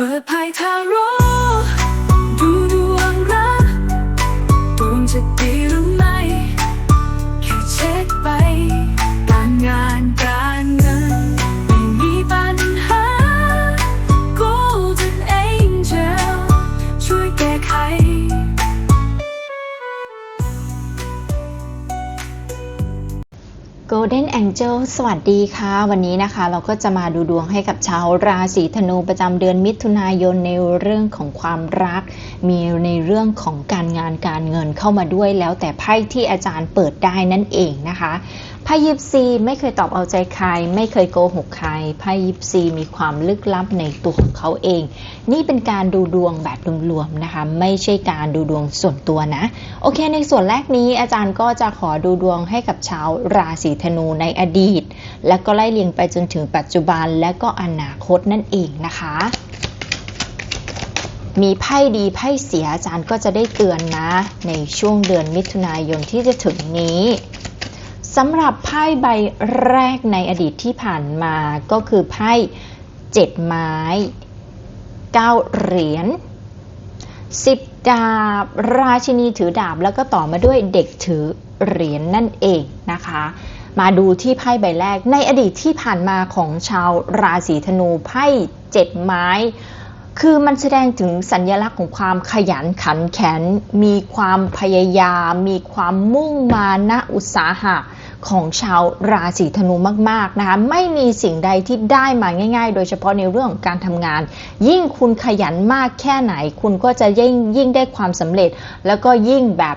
ปิดภายทางร่ Golden Angel สวัสดีค่ะ วันนี้นะคะเราก็จะมาดูดวงให้กับชาวราศีธนูประจำเดือนมิถุนายนในเรื่องของความรัก มีในเรื่องของการงานการเงินเข้ามาด้วยแล้วแต่ไพ่ที่อาจารย์เปิดได้นั่นเองนะคะ พ่ยิปซีไม่เคยตอบเอาใจใคร ไม่เคยโกหกใครไพ่ยิปซีมีความลึกลับในตัวของเขาเอง นี่เป็นการดูดวงแบบรวมๆนะคะ ไม่ใช่การดูดวงส่วนตัวนะ โอเค ในส่วนแรกนี้อาจารย์ก็จะขอดูดวงให้กับชาวราศีธนูในอดีต และก็ไล่เลียงไปจนถึงปัจจุบันและก็อนาคตนั่นเองนะคะมีไพ่ดีไพ่เสียอาจารย์ก็จะได้เตือนนะ ในช่วงเดือนมิถุนายนที่จะถึงนี้ สำหรับไพ่ใบแรกในอดีตที่ผ่านมาก็คือไพ่เจ็ดไม้เก้าเหรียญสิบดาบ ราชินีถือดาบแล้วก็ต่อมาด้วยเด็กถือเหรียญนนั่นเองนะคะ มาดูที่ไพ่ใบแรกในอดีตที่ผ่านมาของชาวราศีธนูไพ่เจ็ดไม้ คือมันแสดงถึงสัญลักษณ์ของความขยันขันแข็งมีความพยายาม มีความมุ่งมานะอุตสาหะ ของชาวราศีธนูมาก ๆ นะคะ ไม่มีสิ่งใดที่ได้มาง่าย ๆ โดยเฉพาะในเรื่องของการทำงาน ยิ่งคุณขยันมากแค่ไหน คุณก็จะยิ่งยิ่งได้ความสำเร็จ แล้วก็ยิ่งแบบ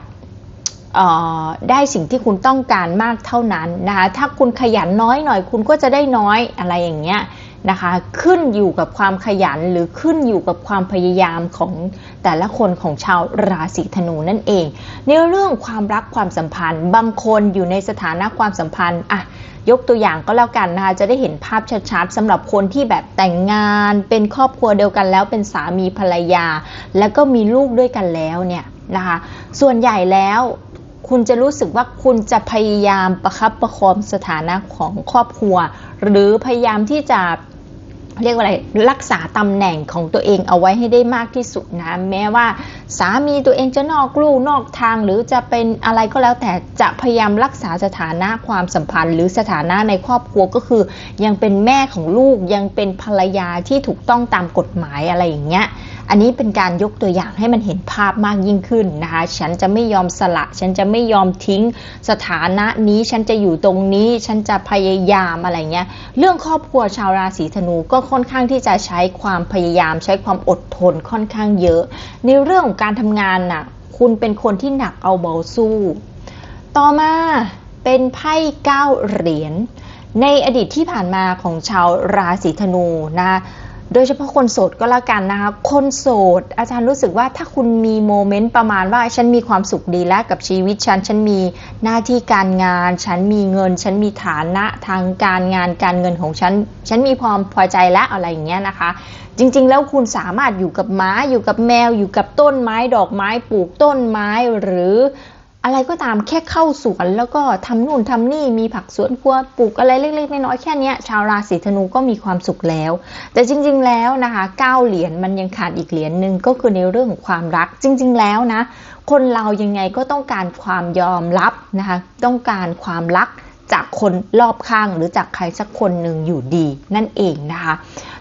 เอ่อได้สิ่งที่คุณต้องการมากเท่านั้นนะคะ ถ้าคุณขยันน้อยหน่อย คุณก็จะได้น้อยอะไรอย่างเงี้ย นะคะ ขึ้นอยู่กับความขยันหรือขึ้นอยู่กับความพยายามของแต่ละคนของชาวราศีธนูนั่นเอง ในเรื่องความรักความสัมพันธ์ บางคนอยู่ในสถานะความสัมพันธ์อะยกตัวอย่างก็แล้วกันนะคะจะได้เห็นภาพชัดๆสำหรับคนที่แบบแต่งงาน เป็นครอบครัวเดียวกันแล้วเป็นสามีภรรยา แล้วก็มีลูกด้วยกันแล้วเนี่ยนะคะส่วนใหญ่แล้วคุณจะรู้สึกว่าคุณจะพยายามประคับประคองสถานะของครอบครัว หรือพยายามที่จะ เรียกว่าอะไรรักษาตำแหน่งของตัวเองเอาไว้ให้ได้มากที่สุดนะ แม้ว่าสามีตัวเองจะนอกลู่นอกทาง หรือจะเป็นอะไรก็แล้วแต่จะพยายามรักษาสถานะความสัมพันธ์ หรือสถานะในครอบครัวก็คือ ยังเป็นแม่ของลูกยังเป็นภรรยาที่ถูกต้องตามกฎหมายอะไรอย่างเงี้ยอันนี้เป็นการยกตัวอย่างให้มันเห็นภาพมากยิ่งขึ้นนะคะ ฉันจะไม่ยอมสละ ฉันจะไม่ยอมทิ้งสถานะนี้ ฉันจะอยู่ตรงนี้ ฉันจะพยายามอะไรเงี้ย เรื่องครอบครัวชาวราศีธนูก็ค่อนข้างที่จะใช้ความพยายาม ใช้ความอดทนค่อนข้างเยอะ ในเรื่องของการทำงานน่ะ คุณเป็นคนที่หนักเอาเบาสู้ ต่อมาเป็นไพ่เก้าเหรียญ ในอดีตที่ผ่านมาของชาวราศีธนูนะคะ โดยเฉพาะคนโสดก็แล้วกันนะคะ คนโสด อาจารย์รู้สึกว่าถ้าคุณมีโมเมนต์ประมาณว่าฉันมีความสุขดีแล้วกับชีวิตฉัน ฉันมีหน้าที่การงาน ฉันมีเงิน ฉันมีฐานะทางการงานการเงินของฉัน ฉันมีความพอใจแล้วอะไรอย่างเงี้ยนะคะ จริงๆ แล้วคุณสามารถอยู่กับม้าอยู่กับแมวอยู่กับต้นไม้ดอกไม้ปลูกต้นไม้หรือ อะไรก็ตามแค่เข้าสวนแล้วก็ทำนู่นทำนี่มีผักสวนครัวปลูกอะไรเล็กๆน้อยๆแค่นี้ชาวราศีธนูก็มีความสุขแล้ว แต่จริง ๆ แล้วนะคะเก้าเหรียญมันยังขาดอีกเหรียญหนึ่งก็คือในเรื่องของความรักจริง ๆ แล้วนะ คนเรายังไงก็ต้องการความยอมรับนะคะต้องการความรักจากคนรอบข้างหรือจากใครสักคนหนึ่งอยู่ดีนั่นเองนะคะ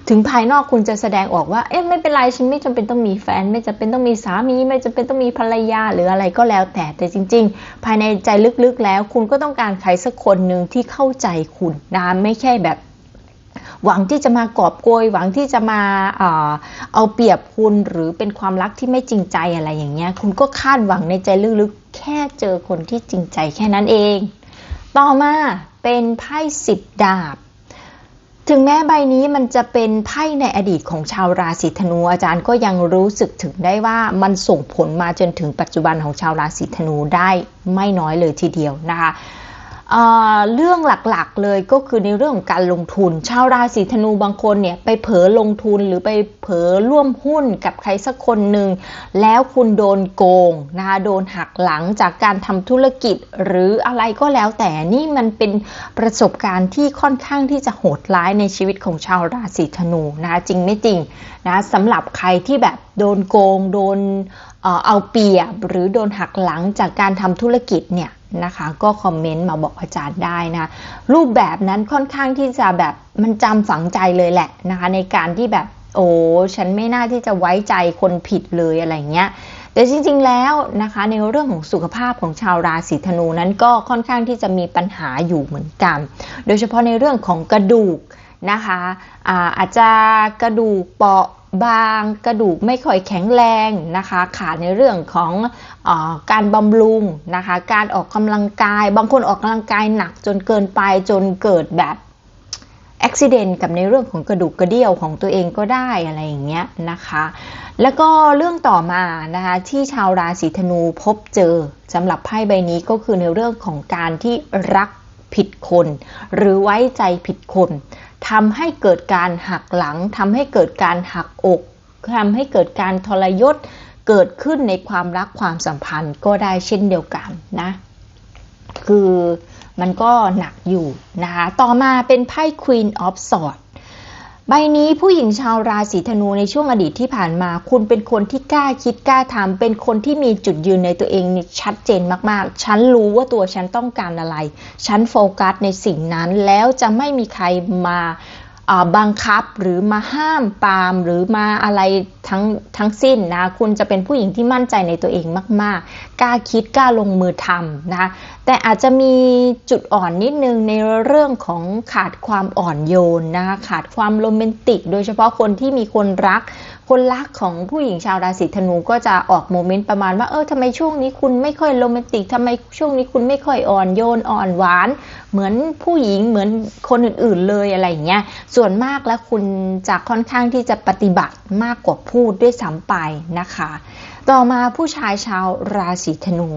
ถึงภายนอกคุณจะแสดงออกว่า เอ๊ะไม่เป็นไรฉันไม่จำเป็นต้องมีแฟน ไม่จำเป็นต้องมีสามี ไม่จำเป็นต้องมีภรรยาหรืออะไรก็แล้วแต่แต่จริง ๆ ภายในใจลึกๆแล้ว คุณก็ต้องการใครสักคนหนึ่งที่เข้าใจคุณนะไม่ใช่แบบหวังที่จะมากอบโกย หวังที่จะมาเอ่อเอาเปรียบคุณหรือเป็นความรักที่ไม่จริงใจอะไรอย่างเงี้ย คุณก็คาดหวังในใจลึกๆ แค่เจอคนที่จริงใจแค่นั้นเอง ต่อมาเป็นไพ่สิบดาบ ถึงแม้ใบนี้มันจะเป็นไพ่ในอดีตของชาวราศีธนูอาจารย์ก็ยังรู้สึกถึงได้ว่ามันส่งผลมาจนถึงปัจจุบันของชาวราศีธนูได้ไม่น้อยเลยทีเดียวนะคะ เรื่องหลักๆเลยก็คือในเรื่องของการลงทุน ชาวราศีธนูบางคนเนี่ยไปเผลอลงทุนหรือไปเผลอร่วมหุ้นกับใครสักคนหนึ่งแล้วคุณโดนโกงนะคะโดนหักหลังจากการทำธุรกิจหรืออะไรก็แล้วแต่นี่มันเป็นประสบการณ์ที่ค่อนข้างที่จะโหดร้ายในชีวิตของชาวราศีธนูนะคะจริงไม่จริงนะสำหรับใครที่แบบโดนโกง โดนเอ่อเอาเปรียบหรือโดนหักหลังจากการทำธุรกิจเนี่ย นะคะ ก็คอมเมนต์มาบอกอาจารย์ได้นะรูปแบบนั้นค่อนข้างที่จะแบบมันจำฝังใจเลยแหละนะคะ ในการที่แบบโอ้ฉันไม่น่าที่จะไว้ใจคนผิดเลยอะไรเงี้ยแต่จริงๆแล้วนะคะในเรื่องของสุขภาพของชาวราศีธนูนั้นก็ค่อนข้างที่จะมีปัญหาอยู่เหมือนกัน โดยเฉพาะในเรื่องของกระดูกนะคะอาอาจจะกระดูกเปราะ บางกระดูกไม่ค่อยแข็งแรงนะคะขาดในเรื่องของอการบำรุงนะคะการออกกำลังกาย บางคนออกกำลังกายหนักจนเกินไปจนเกิดแบบอุบิเหตุกับในเรื่องของกระดูกกระเดี่ยวของตัวเองก็ได้อะไรอย่างเงี้ยนะคะ แล้วก็เรื่องต่อมานะคะที่ชาวราศีธนูพบเจอสำหรับไพ่ใบนี้ก็คือในเรื่องของการที่รักผิดคน หรือไว้ใจผิดคน ทำให้เกิดการหักหลังทำให้เกิดการหักอกทำให้เกิดการทรยศเกิดขึ้นในความรักความสัมพันธ์ก็ได้เช่นเดียวกันนะ คือมันก็หนักอยู่นะคะ ต่อมาเป็นไพ่ Queen of Swords ใบนี้ผู้หญิงชาวราศีธนูในช่วงอดีตที่ผ่านมา คุณเป็นคนที่กล้าคิดกล้าทำเป็นคนที่มีจุดยืนในตัวเองนี่ชัดเจนมากๆ ฉันรู้ว่าตัวฉันต้องการอะไร ฉันโฟกัสในสิ่งนั้นแล้วจะไม่มีใครมา บังคับหรือมาห้ามปามหรือมาอะไรทั้งทั้งสิ้นนะคุณจะเป็นผู้หญิงที่มั่นใจในตัวเองมาก ๆ กล้าคิดกล้าลงมือทำนะคะแต่อาจจะมีจุดอ่อนนิดนึงในเรื่องของขาดความอ่อนโยนนะคะขาดความโรแมนติก โดยเฉพาะคนที่มีคนรัก คนรักของผู้หญิงชาวราศีธนูก็จะออกโมเมนต์ประมาณว่าเออทำไมช่วงนี้คุณไม่ค่อยโรแมนติกทำไมช่วงนี้คุณไม่ค่อยอ่อนโยนอ่อนหวาน เหมือนผู้หญิงเหมือนคนอื่นๆเลยอะไรอย่างเงี้ยส่วนมากแล้วคุณจะค่อนข้างที่จะปฏิบัติมากกว่าพูดด้วยซ้ำไปนะคะ ต่อมาผู้ชายชาวราศีธนู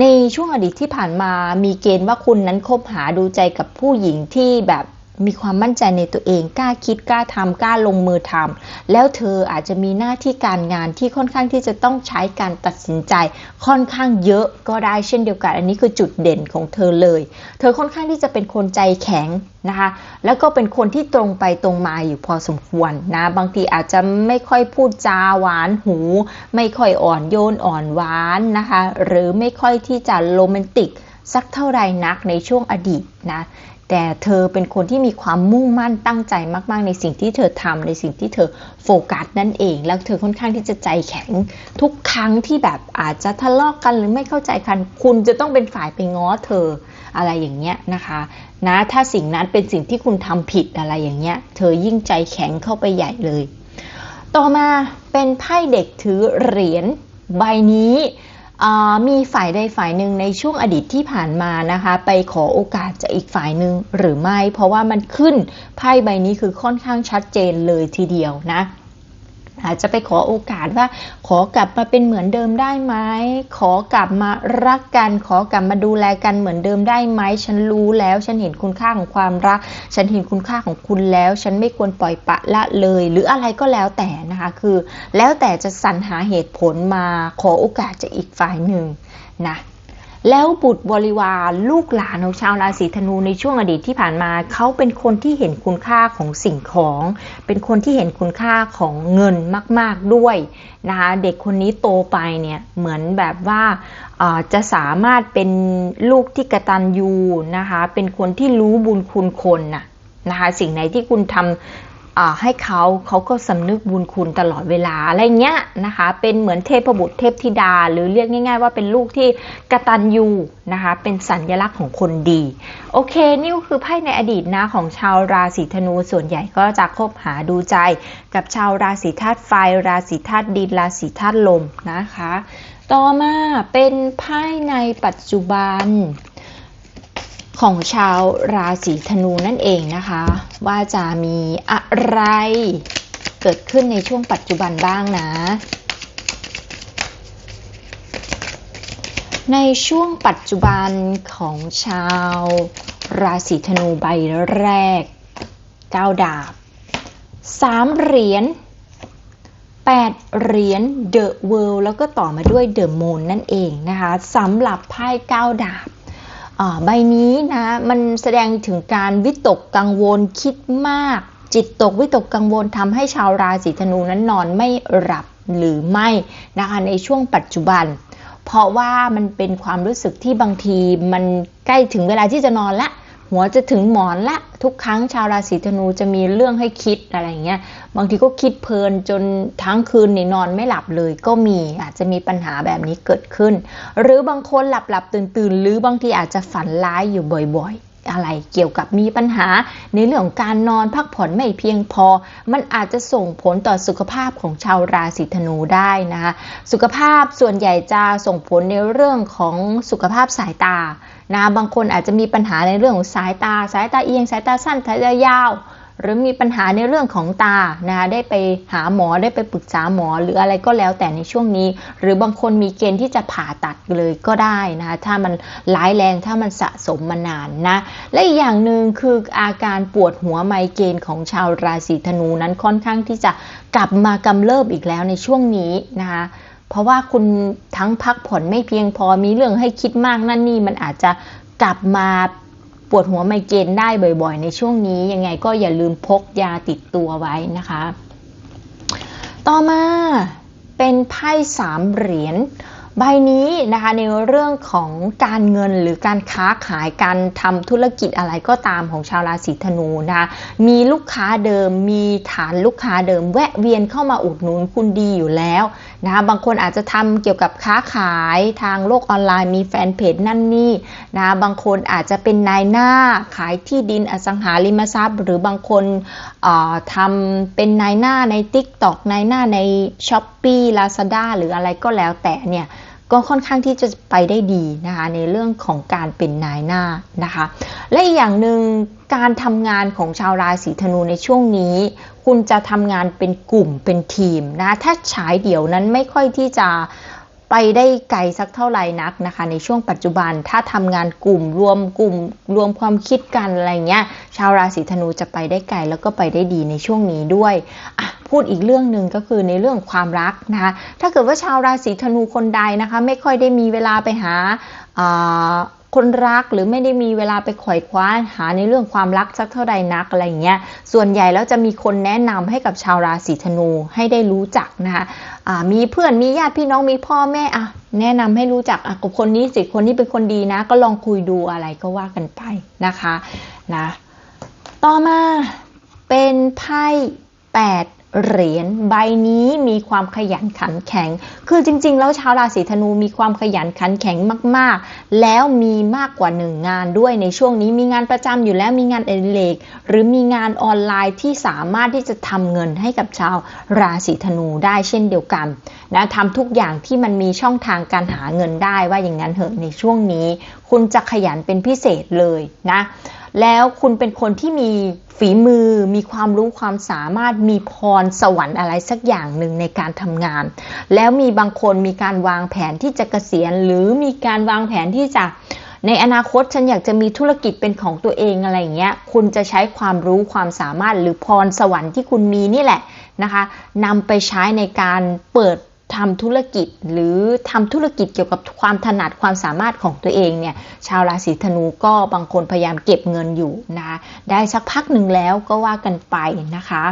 ในช่วงอดีตที่ผ่านมามีเกณฑ์ว่าคุณนั้นคบหาดูใจกับผู้หญิงที่แบบ มีความมั่นใจในตัวเองกล้าคิดกล้าทำกล้าลงมือทำแล้วเธออาจจะมีหน้าที่การงานที่ค่อนข้างที่จะต้องใช้การตัดสินใจ ค่อนข้างเยอะก็ได้เช่นเดียวกัน อันนี้คือจุดเด่นของเธอเลย เธอค่อนข้างที่จะเป็นคนใจแข็งนะคะแล้วก็เป็นคนที่ตรงไปตรงมาอยู่พอสมควรนะบางทีอาจจะไม่ค่อยพูดจาหวานหู ไม่ค่อยอ่อนโยนอ่อนหวานนะคะหรือไม่ค่อยที่จะโรแมนติกสักเท่าไรนักในช่วงอดีตนะ แต่เธอเป็นคนที่มีความมุ่งมั่นตั้งใจมากๆ ในสิ่งที่เธอทำในสิ่งที่เธอโฟกัสนั่นเอง แล้วเธอค่อนข้างที่จะใจแข็งทุกครั้งที่แบบอาจจะทะเลาะกกันหรือไม่เข้าใจกัน คุณจะต้องเป็นฝ่ายไปง้อเธออะไรอย่างเงี้ยนะคะนะถ้าสิ่งนั้นเป็นสิ่งที่คุณทำผิดอะไรอย่างเงี้ย เธอยิ่งใจแข็งเข้าไปใหญ่เลย ต่อมาเป็นไพ่เด็กถือเหรียญใบนี้ มีฝ่ายใดฝ่ายหนึ่งในช่วงอดีตที่ผ่านมานะคะ ไปขอโอกาสจากอีกฝ่ายหนึ่งหรือไม่ เพราะว่ามันขึ้นไพ่ใบนี้คือค่อนข้างชัดเจนเลยทีเดียวนะ อาจจะไปขอโอกาสว่า ขอกลับมาเป็นเหมือนเดิมได้ไหมขอกลับมารักกัน ขอกลับมาดูแลกันเหมือนเดิมได้ไหมฉันรู้แล้ว ฉันเห็นคุณค่าของความรัก ฉันเห็นคุณค่าของคุณแล้ว ฉันไม่ควรปล่อยปะละเลย หรืออะไรก็แล้วแต่นะคะ คือ แล้วแต่จะสรรหาเหตุผลมาขอโอกาสจากอีกฝ่ายหนึ่งนะ แล้วบุตรบริวารลูกหลานของชาวราศีธนูในช่วงอดีตที่ผ่านมา เขาเป็นคนที่เห็นคุณค่าของสิ่งของ เป็นคนที่เห็นคุณค่าของเงินมาก ๆด้วยนะคะเด็กคนนี้โตไปเนี่ยเหมือนแบบว่าจะสามารถเป็นลูกที่กระตันยูนะคะเป็นคนที่รู้บุญคุณคนน่ะนะคะสิ่งไหนที่คุณทำอ่า ให้เขาเขาก็สำนึกบุญคุณตลอดเวลาอะไรเงี้ยนะคะ เป็นเหมือนเทพบุตรเทพธิดา หรือเรียกง่าย ๆ ว่าเป็นลูกที่กตัญญูนะคะ เป็นสัญลักษณ์ของคนดี โอเค นี่ก็คือไพ่ในอดีตนะของชาวราศีธนูส่วนใหญ่ก็จะคบหาดูใจ กับชาวราศีธาตุไฟ ราศีธาตุดิน ราศีธาตุลมนะคะ ต่อมาเป็นไพ่ในปัจจุบัน ของชาวราศีธนูนั่นเองนะคะ ว่าจะมีอะไรเกิดขึ้นในช่วงปัจจุบันบ้างนะ ในช่วงปัจจุบันของชาวราศีธนูใบแรก 9 ดาบ 3 เหรียญ 8 เหรียญ The World แล้วก็ต่อมาด้วย The Moon นั่นเองนะคะสำหรับไพ่9ดาบ ใบนี้นะมันแสดงถึงการวิตกกังวลคิดมาก จิตตกวิตกกังวลทำให้ชาวราศีธนูนั้นนอนไม่หลับหรือไม่นะคะในช่วงปัจจุบัน เพราะว่ามันเป็นความรู้สึกที่บางทีมันใกล้ถึงเวลาที่จะนอนละหัวจะถึงหมอนละทุกครั้งชาวราศีธนูจะมีเรื่องให้คิดอะไรเงี้ย บางทีก็คิดเพลินจนทั้งคืนนี่นอนไม่หลับเลยก็มีอาจจะมีปัญหาแบบนี้เกิดขึ้น หรือบางคนหลับหลับตื่นตื่นหรือบางทีอาจจะฝันร้ายอยู่บ่อยๆ อะไรเกี่ยวกับมีปัญหา ในเรื่องของการนอนพักผ่อนไม่เพียงพอ มันอาจจะส่งผลต่อสุขภาพของชาวราศีธนูได้นะคะสุขภาพส่วนใหญ่จะส่งผลในเรื่องของสุขภาพสายตานะบางคนอาจจะมีปัญหาในเรื่องของสายตา สายตาเอียงสายตาสั้นสายตายาว หรือมีปัญหาในเรื่องของตานะคะได้ไปหาหมอได้ไปปรึกษาหมอ หรืออะไรก็แล้วแต่ในช่วงนี้ หรือบางคนมีเกณฑ์ที่จะผ่าตัดเลยก็ได้นะคะถ้ามันร้ายแรงถ้ามันสะสมมานานนะและอีกอย่างหนึ่งคืออาการปวดหัวไมเกรนของชาวราศีธนูนั้นค่อนข้างที่จะกลับมากำเริบอีกแล้วในช่วงนี้นะคะเพราะว่าคุณทั้งพักผ่อนไม่เพียงพอมีเรื่องให้คิดมากนั่นนี่มันอาจจะกลับมา ปวดหัวไมเกรนได้บ่อยๆ ในช่วงนี้ยังไงก็อย่าลืมพกยาติดตัวไว้นะคะ ต่อมาเป็นไพ่สามเหรียญใบนี้นะคะในเรื่องของการเงินหรือการค้าขายการทำธุรกิจอะไรก็ตามของชาวราศีธนูนะคะมีลูกค้าเดิมมีฐานลูกค้าเดิม แวะเวียนเข้ามาอุดหนุนคุณดีอยู่แล้ว นะคะบางคนอาจจะทำเกี่ยวกับค้าขายทางโลกออนไลน์มีแฟนเพจนั่นนี่นะบางคนอาจจะเป็นนายหน้าขายที่ดินอสังหาริมทรัพย์ หรือบางคนเอ่อทำเป็นนายหน้าใน TikTok นายหน้าใน s h อ p e e Lazada หรืออะไรก็แล้วแต่เนี่ยก็ค่อนข้างที่จะไปได้ดีนะคะในเรื่องของการเป็นนายหน้านะคะ และอีกอย่างหนึ่งการทำงานของชาวราศีธนูในช่วงนี้ คุณจะทำงานเป็นกลุ่มเป็นทีมนะถ้าฉายเดี่ยวนั้นไม่ค่อยที่จะไปได้ไกลสักเท่าไหร่นักนะคะ ในช่วงปัจจุบันถ้าทำงานกลุ่มรวมกลุ่มรวมความคิดกันอะไรเงี้ย ชาวราศีธนูจะไปได้ไกลแล้วก็ไปได้ดีในช่วงนี้ด้วยอะพูดอีกเรื่องหนึ่งก็คือในเรื่องความรักนะคะถ้าเกิดว่าชาวราศีธนูคนใดนะคะ ไม่ค่อยได้มีเวลาไปหาอ่า คนรักหรือไม่ได้มีเวลาไปขวอยคว้าหาในเรื่องความรักสักเท่าใดนักอะไรเงี้ย ส่วนใหญ่แล้วจะมีคนแนะนำให้กับชาวราศีธนูให้ได้รู้จักนะคะอ่ามีเพื่อนมีญาติพี่น้องมีพ่อแม่อะแนะนำให้รู้จักอะกับคนนี้สิคนนี้เป็นคนดีนะ ก็ลองคุยดูอะไรก็ว่ากันไปนะคะนะต่อมาเป็นไพ่แปด เหรียญใบนี้มีความขยันขันแข็ง คือจริง ๆ แล้วชาวราศีธนูมีความขยันขันแข็งมาก ๆ แล้วมีมากกว่าหนึ่งงานด้วยในช่วงนี้มีงานประจำอยู่แล้วมีงานเอดิเรกหรือมีงานออนไลน์ที่สามารถที่จะทำเงินให้กับชาวราศีธนูได้เช่นเดียวกันนะทำทุกอย่างที่มันมีช่องทางการหาเงินได้ว่าอย่างนั้นเถอะในช่วงนี้ คุณจะขยันเป็นพิเศษเลยนะ แล้วคุณเป็นคนที่มีฝีมือ มีความรู้ความสามารถ มีพรสวรรค์อะไรสักอย่างหนึ่งในการทำงาน แล้วมีบางคนมีการวางแผนที่จะเกษียณ หรือมีการวางแผนที่จะในอนาคตฉันอยากจะมีธุรกิจเป็นของตัวเองอะไรเงี้ย คุณจะใช้ความรู้ความสามารถหรือพรสวรรค์ที่คุณมีนี่แหละนะคะนำไปใช้ในการเปิด ทำธุรกิจหรือทำธุรกิจเกี่ยวกับความถนัดความสามารถของตัวเองเนี่ยชาวราศีธนูก็บางคนพยายามเก็บเงินอยู่นะคะได้สักพักหนึ่งแล้วก็ว่ากันไปนะคะ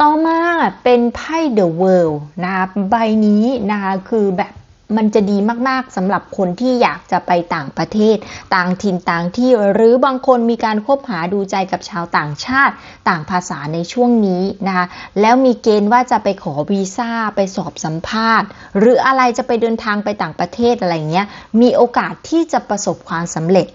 ต่อมาเป็นไพ่ The World นะคะใบนี้นะคะคือแบบ มันจะดีมากๆสำหรับคนที่อยากจะไปต่างประเทศ ต่างถิ่นต่างที่ หรือบางคนมีการคบหาดูใจกับชาวต่างชาติ ต่างภาษาในช่วงนี้นะคะแล้วมีเกณฑ์ว่าจะไปขอวีซ่าไปสอบสัมภาษณ์ หรืออะไรจะไปเดินทางไปต่างประเทศอะไรเงี้ยมีโอกาสที่จะประสบความสำเร็จ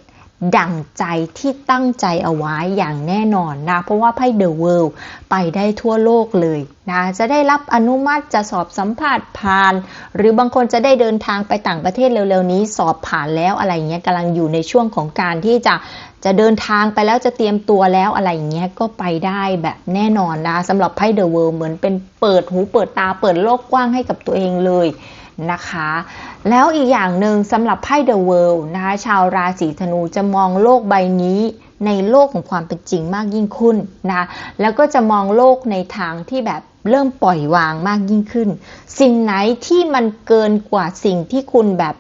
ดั่งใจที่ตั้งใจเอาไว้อย่างแน่นอนนะ เพราะว่าไพ่เดอะเวิลด์ไปได้ทั่วโลกเลยนะ จะได้รับอนุมัติจะสอบสัมภาษณ์ผ่าน หรือบางคนจะได้เดินทางไปต่างประเทศเร็วๆนี้ สอบผ่านแล้วอะไรเงี้ยกำลังอยู่ในช่วงของการที่จะจะเดินทางไปแล้วจะเตรียมตัวแล้วอะไรเงี้ยก็ไปได้แบบแน่นอนนะสำหรับไพ่เดอะเวิลด์เหมือนเป็นเปิดหูเปิดตาเปิดโลกกว้างให้กับตัวเองเลย นะคะ แล้วอีกอย่างหนึ่งสำหรับไพ่ The World นะคะชาวราศีธนูจะมองโลกใบนี้ในโลกของความเป็นจริงมากยิ่งขึ้นนะคะแล้วก็จะมองโลกในทางที่แบบเริ่มปล่อยวางมากยิ่งขึ้น สิ่งไหนที่มันเกินกว่าสิ่งที่คุณแบบ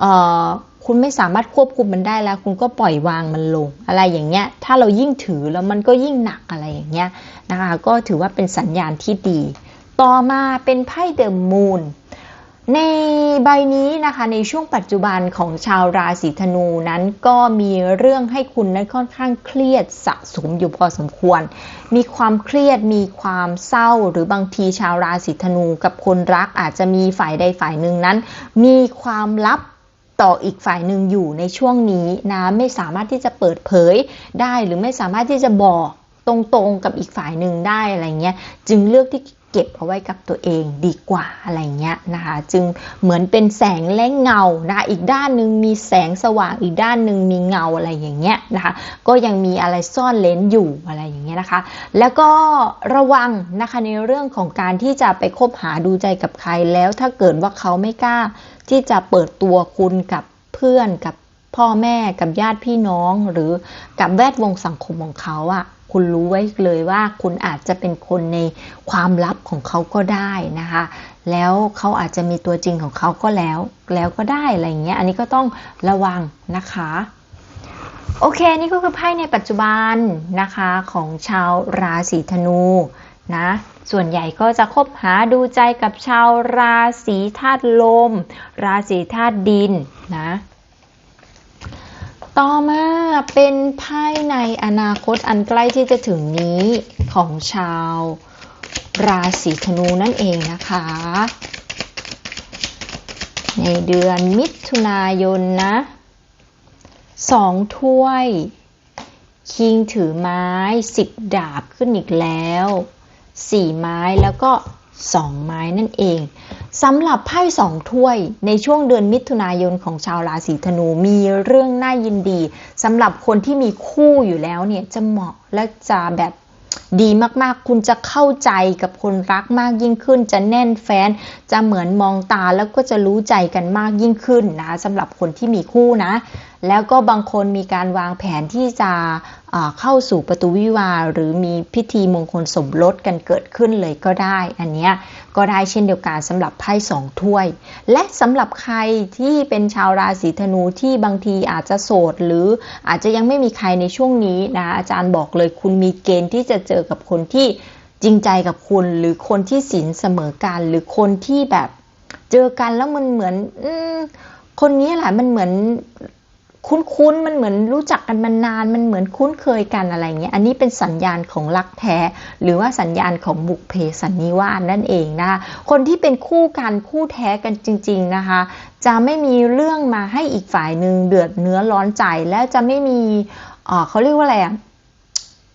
เออคุณไม่สามารถควบคุมมันได้แล้ว คุณก็ปล่อยวางมันลง อะไรอย่างเงี้ย ถ้าเรายิ่งถือแล้วมันก็ยิ่งหนักอะไรอย่างเงี้ยนะคะ ก็ถือว่าเป็นสัญญาณที่ดี ต่อมาเป็นไพ่เดอะมูน ในใบนี้นะคะในช่วงปัจจุบันของชาวราศีธนูนั้นก็มีเรื่องให้คุณนั้นค่อนข้างเครียดสะสมอยู่พอสมควร มีความเครียดมีความเศร้า หรือบางทีชาวราศีธนูกับคนรักอาจจะมีฝ่ายใดฝ่ายหนึ่งนั้น มีความลับต่ออีกฝ่ายหนึ่งอยู่ในช่วงนี้นะไม่สามารถที่จะเปิดเผยได้หรือไม่สามารถที่จะบอกตรงๆกับอีกฝ่ายหนึ่งได้อะไรเงี้ย จึงเลือกที่ เก็บเอาไว้กับตัวเองดีกว่าอะไรเงี้ยนะคะ จึงเหมือนเป็นแสงและเงานะคะอีกด้านหนึ่งมีแสงสว่างอีกด้านหนึ่งมีเงาอะไรอย่างเงี้ยนะคะ ก็ยังมีอะไรซ่อนเลนอยู่อะไรอย่างเงี้ยนะคะ แล้วก็ระวังนะคะในเรื่องของการที่จะไปคบหาดูใจกับใครแล้วถ้าเกิดว่าเขาไม่กล้าที่จะเปิดตัวคุณกับเพื่อนกับ พ่อแม่กับญาติพี่น้องหรือกับแวดวงสังคมของเขาอะ่ะคุณรู้ไว้เลยว่าคุณอาจจะเป็นคนในความลับของเขาก็ได้นะคะ แล้วเขาอาจจะมีตัวจริงของเขาก็แล้ว แล้วก็ได้อะไรเงี้ย อันนี้ก็ต้องระวังนะคะ โอเค นี่ก็คือไพ่ในปัจจุบันนะคะของชาวราศีธนูนะ ส่วนใหญ่ก็จะคบหาดูใจกับชาวราศีธาตุลม ราศีธาตุดินนะ ต่อมาเป็นไพ่ในอนาคตอันใกล้ที่จะถึงนี้ของชาว ราศีธนูนั่นเองนะคะ ในเดือนมิถุนายนนะสองถ้วย คิงถือไม้สิบดาบขึ้นอีกแล้วสี่ไม้แล้วก็ สองไม้นั่นเองสำหรับไพ่สองถ้วยในช่วงเดือนมิถุนายนของชาวราศีธนูมีเรื่องน่ายินดีสำหรับคนที่มีคู่อยู่แล้วเนี่ยจะเหมาะและจะแบบดีมากๆ คุณจะเข้าใจกับคนรักมากยิ่งขึ้น จะแน่นแฟน จะเหมือนมองตาแล้วก็จะรู้ใจกันมากยิ่งขึ้นนะสำหรับคนที่มีคู่นะ แล้วก็บางคนมีการวางแผนที่จะเข้าสู่ประตูวิวาหรือมีพิธีมงคลสมรสกันเกิดขึ้นเลยก็ได้ อันนี้ก็ได้เช่นเดียวกันสำหรับไพ่สองถ้วย และสำหรับใครที่เป็นชาวราศีธนูที่บางทีอาจจะโสด หรืออาจจะยังไม่มีใครในช่วงนี้นะอาจารย์บอกเลยคุณมีเกณฑ์ที่จะเจอกับคนที่จริงใจกับคุณหรือคนที่สินเสมอกัน หรือคนที่แบบเจอกันแล้วมันเหมือนอคนนี้แหละมันเหมือน คุ้นๆ มันเหมือนรู้จักกันมานาน มันเหมือนคุ้นเคยกันอะไรเงี้ย อันนี้เป็นสัญญาณของรักแท้ หรือว่าสัญญาณของบุกเพสันนิวาสนั่นเองนะคะคนที่เป็นคู่กันคู่แท้กันจริง ๆนะคะ จะไม่มีเรื่องมาให้อีกฝ่ายหนึ่งเดือดเนื้อร้อนใจและจะไม่มีเอ่อเขาเรียกว่าอะไรอะ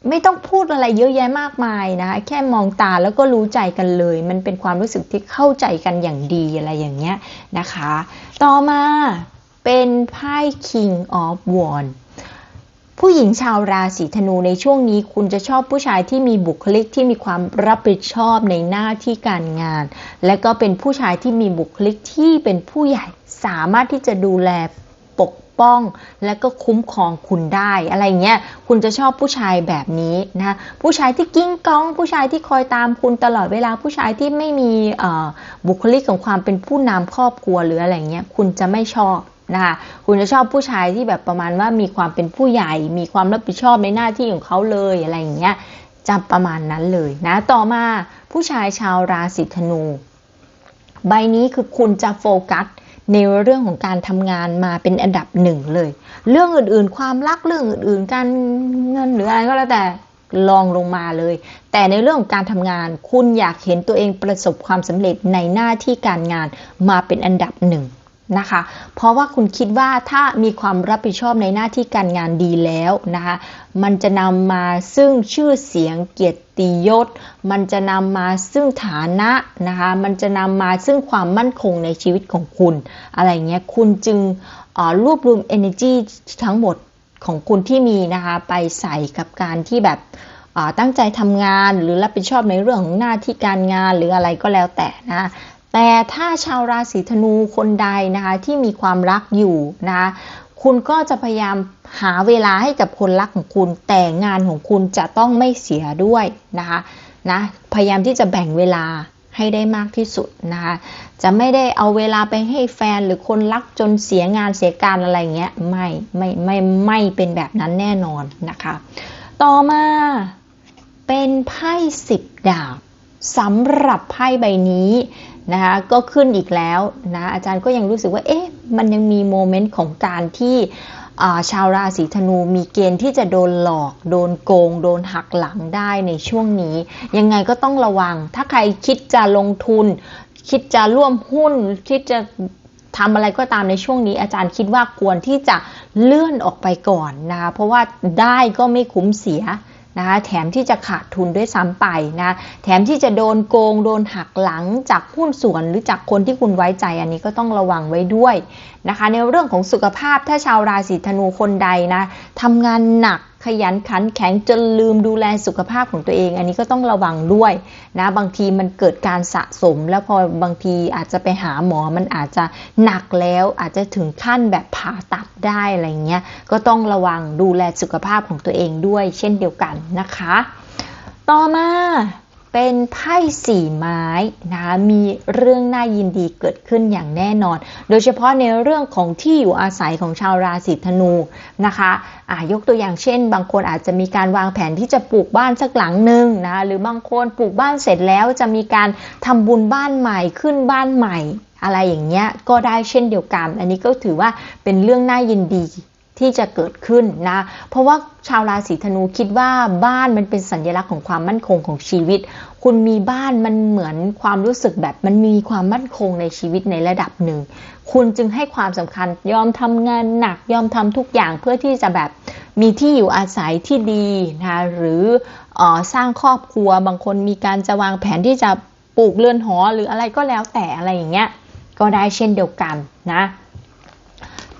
ไม่ต้องพูดอะไรเยอะแยะมากมายนะคะแค่มองตาแล้วก็รู้ใจกันเลย มันเป็นความรู้สึกที่เข้าใจกันอย่างดีอะไรอย่างเงี้ยนะคะ ต่อมา เป็นไพ่ King of Wands ผู้หญิงชาวราศีธนูในช่วงนี้คุณจะชอบผู้ชายที่มีบุคลิกที่มีความรับผิดชอบในหน้าที่การงาน และก็เป็นผู้ชายที่มีบุคลิกที่เป็นผู้ใหญ่สามารถที่จะดูแลปกป้องและก็คุ้มครองคุณได้อะไรเงี้ยคุณจะชอบผู้ชายแบบนี้นะผู้ชายที่กิ้งก้อง ผู้ชายที่คอยตามคุณตลอดเวลาผู้ชายที่ไม่มีบุคลิกของความเป็นผู้นำครอบครัวหรืออะไรเงี้ยคุณจะไม่ชอบ นะคะคุณจะชอบผู้ชายที่แบบประมาณว่ามีความเป็นผู้ใหญ่ มีความรับผิดชอบในหน้าที่ของเขาเลยอะไรอย่างเงี้ยจะประมาณนั้นเลยนะต่อมาผู้ชายชาวราศีธนู ใบนี้คือคุณจะโฟกัสในเรื่องของการทำงานมาเป็นอันดับหนึ่งเลย เรื่องอื่นๆ ความรักเรื่องอื่นๆ การเงินหรืออะไรก็แล้วแต่ลองลงมาเลย แต่ในเรื่องของการทำงาน คุณอยากเห็นตัวเองประสบความสำเร็จในหน้าที่การงานมาเป็นอันดับหนึ่ง นะคะ เพราะว่าคุณคิดว่าถ้ามีความรับผิดชอบในหน้าที่การงานดีแล้วนะคะ มันจะนำมาซึ่งชื่อเสียงเกียรติยศ มันจะนำมาซึ่งฐานะนะคะ มันจะนำมาซึ่งความมั่นคงในชีวิตของคุณ อะไรเงี้ย คุณจึงรวบรวม energy ทั้งหมดของคุณที่มีนะคะไปใส่กับการที่แบบตั้งใจทำงานหรือรับผิดชอบในเรื่องของหน้าที่การงานหรืออะไรก็แล้วแต่นะ แต่ถ้าชาวราศีธนูคนใดนะคะที่มีความรักอยู่นะคะคุณก็จะพยายามหาเวลาให้กับคนรักของคุณแต่งานของคุณจะต้องไม่เสียด้วยนะคะนะพยายามที่จะแบ่งเวลาให้ได้มากที่สุดนะคะจะไม่ได้เอาเวลาไปให้แฟนหรือคนรักจนเสียงานเสียการอะไรเงี้ยไม่ไม่ไม่ไม่เป็นแบบนั้นแน่นอนนะคะ ต่อมาเป็นไพ่สิบดาบสำหรับไพ่ใบนี้ นะคะก็ขึ้นอีกแล้วนะอาจารย์ก็ยังรู้สึกว่าเอ๊ะมันยังมีโมเมนต์ของการที่ชาวราศีธนูมีเกณฑ์ที่จะโดนหลอก โดนโกง โดนหักหลังได้ในช่วงนี้ ยังไงก็ต้องระวัง ถ้าใครคิดจะลงทุน คิดจะร่วมหุ้นคิดจะทำอะไรก็ตามในช่วงนี้ อาจารย์คิดว่าควรที่จะเลื่อนออกไปก่อนนะคะเพราะว่าได้ก็ไม่คุ้มเสีย นะคะแถมที่จะขาดทุนด้วยซ้ำไปนะแถมที่จะโดนโกงโดนหักหลังจากหุ้นส่วนหรือจากคนที่คุณไว้ใจอันนี้ก็ต้องระวังไว้ด้วยนะคะ ในเรื่องของสุขภาพถ้าชาวราศีธนูคนใดนะทำงานหนัก ขยันขันแข็งจนลืมดูแลสุขภาพของตัวเอง อันนี้ก็ต้องระวังด้วยนะบางทีมันเกิดการสะสม แล้วพอบางทีอาจจะไปหาหมอมันอาจจะหนักแล้วอาจจะถึงขั้นแบบผ่าตัดได้อะไรเงี้ยก็ต้องระวังดูแลสุขภาพของตัวเองด้วย เช่นเดียวกันนะคะ ต่อมา เป็นไพ่สี่ไม้นะคะมีเรื่องน่ายินดีเกิดขึ้นอย่างแน่นอน โดยเฉพาะในเรื่องของที่อยู่อาศัยของชาวราศีธนูนะคะอายกตัวอย่างเช่น บางคนอาจจะมีการวางแผนที่จะปลูกบ้านสักหลังหนึ่งนะหรือบางคนปลูกบ้านเสร็จแล้วจะมีการทำบุญบ้านใหม่ขึ้นบ้านใหม่อะไรอย่างเงี้ยก็ได้เช่นเดียวกัน อันนี้ก็ถือว่าเป็นเรื่องน่ายินดี ที่จะเกิดขึ้นนะ เพราะว่าชาวราศีธนูคิดว่าบ้านมันเป็นสัญลักษณ์ของความมั่นคงของชีวิต คุณมีบ้านมันเหมือนความรู้สึกแบบมันมีความมั่นคงในชีวิตในระดับหนึ่ง คุณจึงให้ความสำคัญยอมทำงานหนักยอมทำทุกอย่างเพื่อที่จะแบบมีที่อยู่อาศัยที่ดีนะหรือเออสร้างครอบครัวบางคนมีการจะวางแผนที่จะปลูกเรือนหอหรืออะไรก็แล้วแต่อะไรอย่างเงี้ยก็ได้เช่นเดียวกันนะ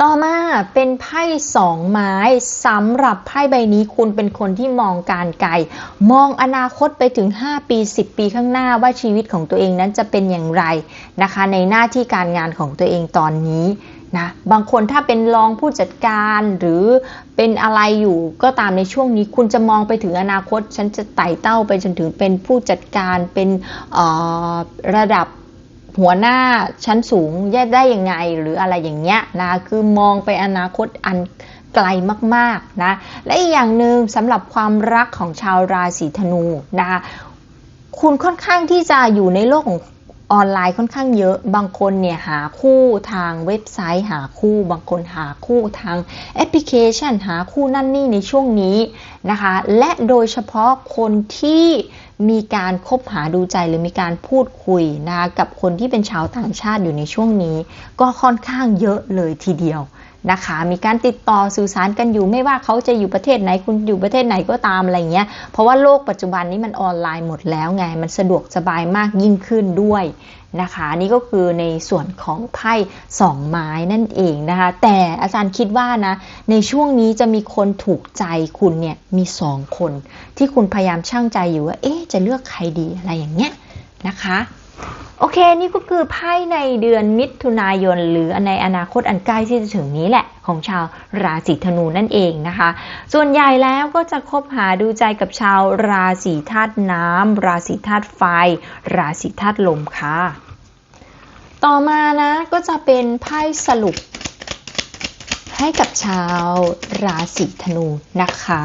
ต่อมาเป็นไพ่สองไม้สำหรับไพ่ใบนี้คุณเป็นคนที่มองการไกล มองอนาคตไปถึง 5 ปี 10 ปีข้างหน้าว่าชีวิตของตัวเองนั้นจะเป็นอย่างไรนะคะ ในหน้าที่การงานของตัวเองตอนนี้นะบางคนถ้าเป็นรองผู้จัดการหรือเป็นอะไรอยู่ก็ตามในช่วงนี้ คุณจะมองไปถึงอนาคต ฉันจะไต่เต้าไปจนถึงเป็นผู้จัดการเป็นระดับ หัวหน้าชั้นสูงแยกได้ยังไงหรืออะไรอย่างเงี้ยนะคือมองไปอนาคตอันไกลมากๆนะและอีกอย่างหนึ่งสำหรับความรักของชาวราศีธนูนะคะคุณค่อนข้างที่จะอยู่ในโลกของ ออนไลน์ค่อนข้างเยอะ บางคนเนี่ยหาคู่ทางเว็บไซต์หาคู่ บางคนหาคู่ทางแอปพลิเคชันหาคู่นั่นนี่ในช่วงนี้นะคะ และโดยเฉพาะคนที่มีการคบหาดูใจหรือมีการพูดคุยนะคะกับคนที่เป็นชาวต่างชาติอยู่ในช่วงนี้ ก็ค่อนข้างเยอะเลยทีเดียว นะคะ มีการติดต่อสื่อสารกันอยู่ไม่ว่าเขาจะอยู่ประเทศไหนคุณอยู่ประเทศไหนก็ตามอะไรเงี้ย เพราะว่าโลกปัจจุบันนี้มันออนไลน์หมดแล้วไง มันสะดวกสบายมากยิ่งขึ้นด้วยนะคะ นี่ก็คือในส่วนของไพ่สองไม้นั่นเองนะคะ แต่อาจารย์คิดว่านะ ในช่วงนี้จะมีคนถูกใจคุณเนี่ยมีสองคน ที่คุณพยายามช่างใจอยู่ว่า เอ๊ะจะเลือกใครดีอะไรอย่างเงี้ยนะคะ โอเค นี่ก็คือไพ่ในเดือนมิถุนายน หรือในอนาคตอันใกล้ที่จะถึงนี้แหละ ของชาวราศีธนูนั่นเองนะคะ ส่วนใหญ่แล้วก็จะคบหาดูใจกับชาวราศีธาตุน้ำราศีธาตุไฟ ราศีธาตุลมค่ะ ต่อมานะก็จะเป็นไพ่สรุป ให้กับชาวราศีธนูนะคะ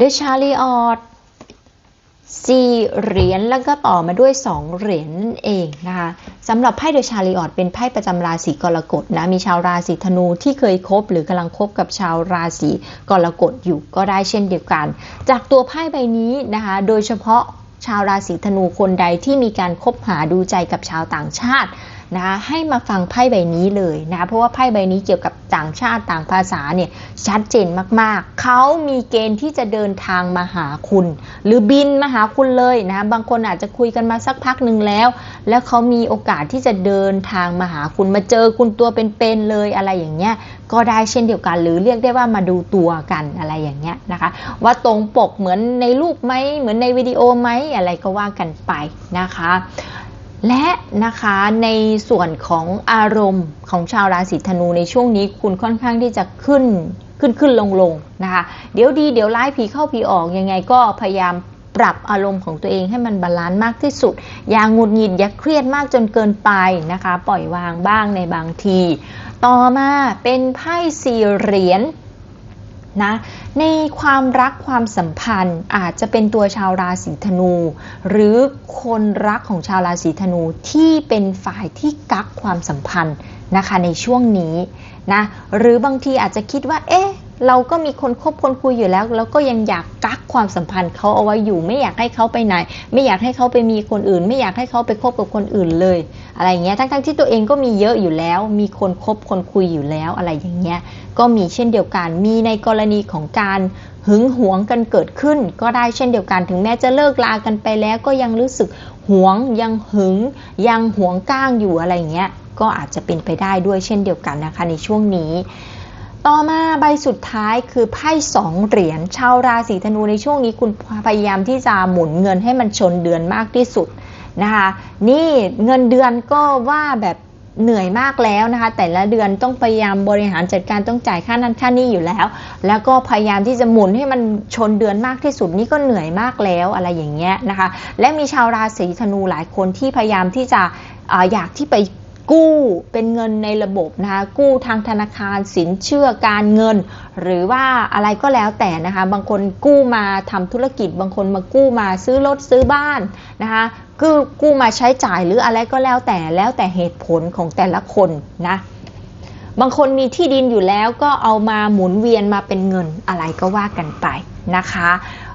The Chariot สี่เหรียญแล้วก็ต่อมาด้วย 2 เหรียญนั่นเองนะคะสำหรับไพ่เดอะชาริออตเป็นไพ่ประจำราศีกรกฎนะมีชาวราศีธนูที่เคยคบหรือกำลังคบกับชาวราศีกรกฎอยู่ก็ได้เช่นเดียวกัน จากตัวไพ่ใบนี้นะคะโดยเฉพาะชาวราศีธนูคนใดที่มีการคบหาดูใจกับชาวต่างชาติ นะคะให้มาฟังไพ่ใบนี้เลยนะคะเพราะว่าไพ่ใบนี้เกี่ยวกับต่างชาติต่างภาษาเนี่ยชัดเจนมากๆ เขามีเกณฑ์ที่จะเดินทางมาหาคุณ หรือบินมาหาคุณเลยนะบางคนอาจจะคุยกันมาสักพักหนึ่งแล้ว แล้วเขามีโอกาสที่จะเดินทางมาหาคุณมาเจอคุณตัวเป็นๆเลยอะไรอย่างเงี้ยก็ได้เช่นเดียวกัน หรือเรียกได้ว่ามาดูตัวกันอะไรอย่างเงี้ยนะคะ ว่าตรงปกเหมือนในรูปไหมเหมือนในวิดีโอไหมอะไรก็ว่ากันไปนะคะ และนะคะในส่วนของอารมณ์ของชาวราศีธนูในช่วงนี้คุณค่อนข้างที่จะขึ้นขึ้นขึ้นลงลงนะคะเดี๋ยวดีเดี๋ยวร้ายผีเข้าผีออกยังไงก็พยายามปรับอารมณ์ของตัวเองให้มันบาลานซ์มากที่สุด อย่างหงุดหงิดอย่าเครียดมากจนเกินไปนะคะ ปล่อยวางบ้างในบางที ต่อมาเป็นไพ่สี่เหรียญ นะในความรักความสัมพันธ์อาจจะเป็นตัวชาวราศีธนู หรือคนรักของชาวราศีธนูที่เป็นฝ่ายที่กักความสัมพันธ์นะคะในช่วงนี้นะหรือบางทีอาจจะคิดว่าเอ๊ะ เราก็มีคนคบคนคุยอยู่แล้วแล้วก็ยังอยากกักความสัมพันธ์เขาเอาไว้อยู่ ไม่อยากให้เขาไปไหน ไม่อยากให้เขาไปมีคนอื่น ไม่อยากให้เขาไปคบกับคนอื่นเลย อะไรอย่างเงี้ยทั้งๆที่ตัวเองก็มีเยอะอยู่แล้ว มีคนคบคนคุยอยู่แล้วอะไรอย่างเงี้ยก็มีเช่นเดียวกัน มีในกรณีของการหึงหวงกันเกิดขึ้น ก็ได้เช่นเดียวกันถึงแม้จะเลิกลากันไปแล้วก็ยังรู้สึกหวงยังหึง ยังหวงก้างอยู่อะไรเงี้ยก็อาจจะเป็นไปได้ด้วยเช่นเดียวกันนะคะในช่วงนี้ ต่อมาใบสุดท้ายคือไพ่สองเหรียญชาวราศีธนูในช่วงนี้คุณพยายามที่จะหมุนเงินให้มันชนเดือนมากที่สุดนะคะนี่เงินเดือนก็ว่าแบบเหนื่อยมากแล้วนะคะ แต่ละเดือนต้องพยายามบริหารจัดการต้องจ่ายค่านั้นค่านี้อยู่แล้ว แล้วก็พยายามที่จะหมุนให้มันชนเดือนมากที่สุดนี่ก็เหนื่อยมากแล้วอะไรอย่างเงี้ยนะคะ และมีชาวราศีธนูหลายคนที่พยายามที่จะออยากที่ไป กู้เป็นเงินในระบบนะคะกู้ทางธนาคารสินเชื่อการเงิน หรือว่าอะไรก็แล้วแต่นะคะบางคนกู้มาทำธุรกิจ บางคนมากู้มาซื้อรถซื้อบ้านนะคะกู้กู้มาใช้จ่ายหรืออะไรก็แล้วแต่แล้วแต่เหตุผลของแต่ละคนนะบางคนมีที่ดินอยู่แล้วก็เอามาหมุนเวียนมาเป็นเงินอะไรก็ว่ากันไปนะคะ